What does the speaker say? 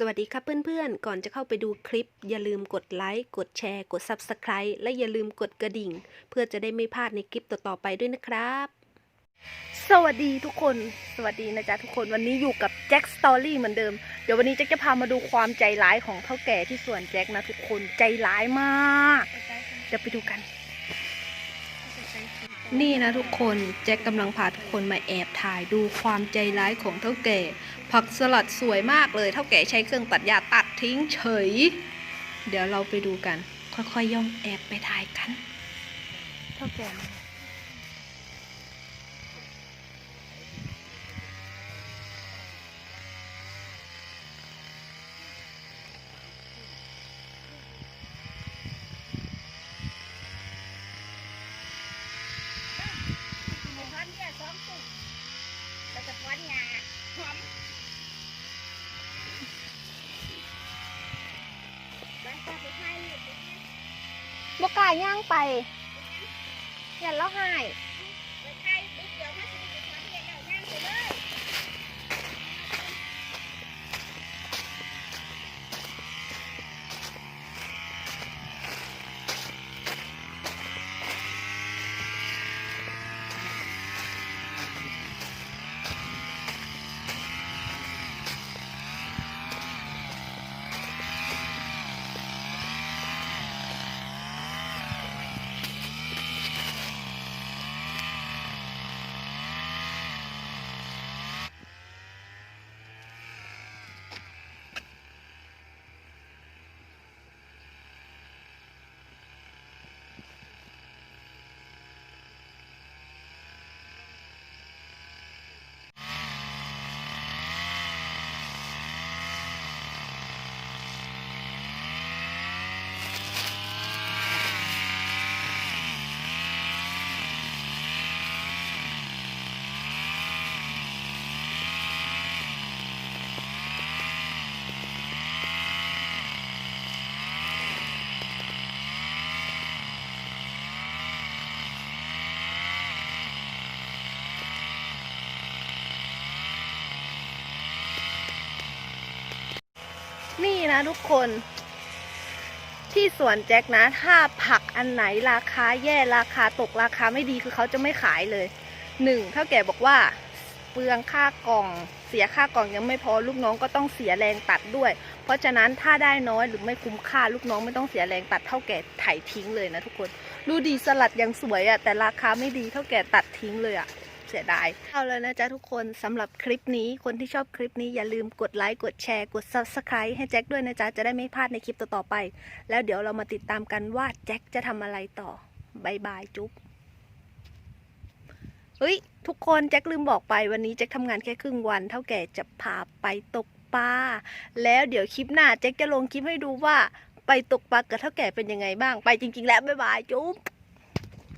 สวัสดีครับเพื่อนๆ ก่อนจะเข้าไปดูคลิป อย่าลืมกดไลค์กดแชร์ กด Subscribe และอย่าลืมกดกระดิ่ง เพื่อจะได้ไม่พลาดในคลิปต่อๆไปด้วยนะครับ สวัสดีทุกคน สวัสดีนะจ๊ะทุกคนวันนี้อยู่กับแจ็คสตอรี่เหมือนเดิม เดี๋ยววันนี้แจ็คจะพามาดูความใจร้ายของเท่าแก่ที่สวนแจ็คนะทุกคนใจร้ายมาก เดี๋ยวไปดูกัน นี่นะทุกคนแจ็คกำลังพาทุกคนมาแอบถ่ายดูความใจร้ายของเท่าแก่ ผักสลัดสวยมากเลยเท่าแก่ใช้เครื่องตัดหญ้าตัดทิ้งเฉย เดี๋ยวเราไปดูกัน ค่อยๆย่องแอบไปถ่ายกัน เท่าแก่ ถอนเนี่ยสองตุ่มแล้วก็ถอนหญ้าหอมไปไปไปถ่ายรูปด้วยนะ บ กล้าย่างไปอย่าแล้วหาย ไปถ่ายรูปเดี๋ยวมาสิไปถอนเนี่ยแล้วย่างไปเลย นี่นะทุกคน ที่สวนแจ็คนะ ถ้าผักอันไหนราคาแย่ราคาตกราคาไม่ดีคือเขาจะไม่ขายเลยหนึ่งเท่าแก่บอกว่าเปลืองค่ากล่อง เสียค่ากล่องยังไม่พอลูกน้องก็ต้องเสียแรงตัดด้วย เพราะฉะนั้นถ้าได้น้อยหรือไม่คุ้มค่าลูกน้องไม่ต้องเสียแรงตัดเท่าแก่ไถทิ้งเลยนะทุกคน ดูดีสลัดยังสวยอะ่ะแต่ราคาไม่ดีเท่าแก่ตัดทิ้งเลยอะ่ะ เสียดาย เอาเลยนะจ๊ะทุกคนสำหรับคลิปนี้คนที่ชอบคลิปนี้อย่าลืมกดไลค์กดแชร์กด subscribe ให้แจ็คด้วยนะจ๊ะจะได้ไม่พลาดในคลิปต่อๆไป แล้วเดี๋ยวเรามาติดตามกันว่าแจ็คจะทำอะไรต่อบายบายจุ๊บเฮ้ย ทุกคนแจ็คลืมบอกไปวันนี้แจ็คทำงานแค่ครึ่งวัน เท่าแก่จะพาไปตกปลาแล้วเดี๋ยวคลิปหน้าแจ็คจะลงคลิปให้ดูว่าไปตกปลากับเท่าแก่เป็นยังไงบ้าง ไปจริง ๆ แล้ว บ๊ายบาย จุ๊บ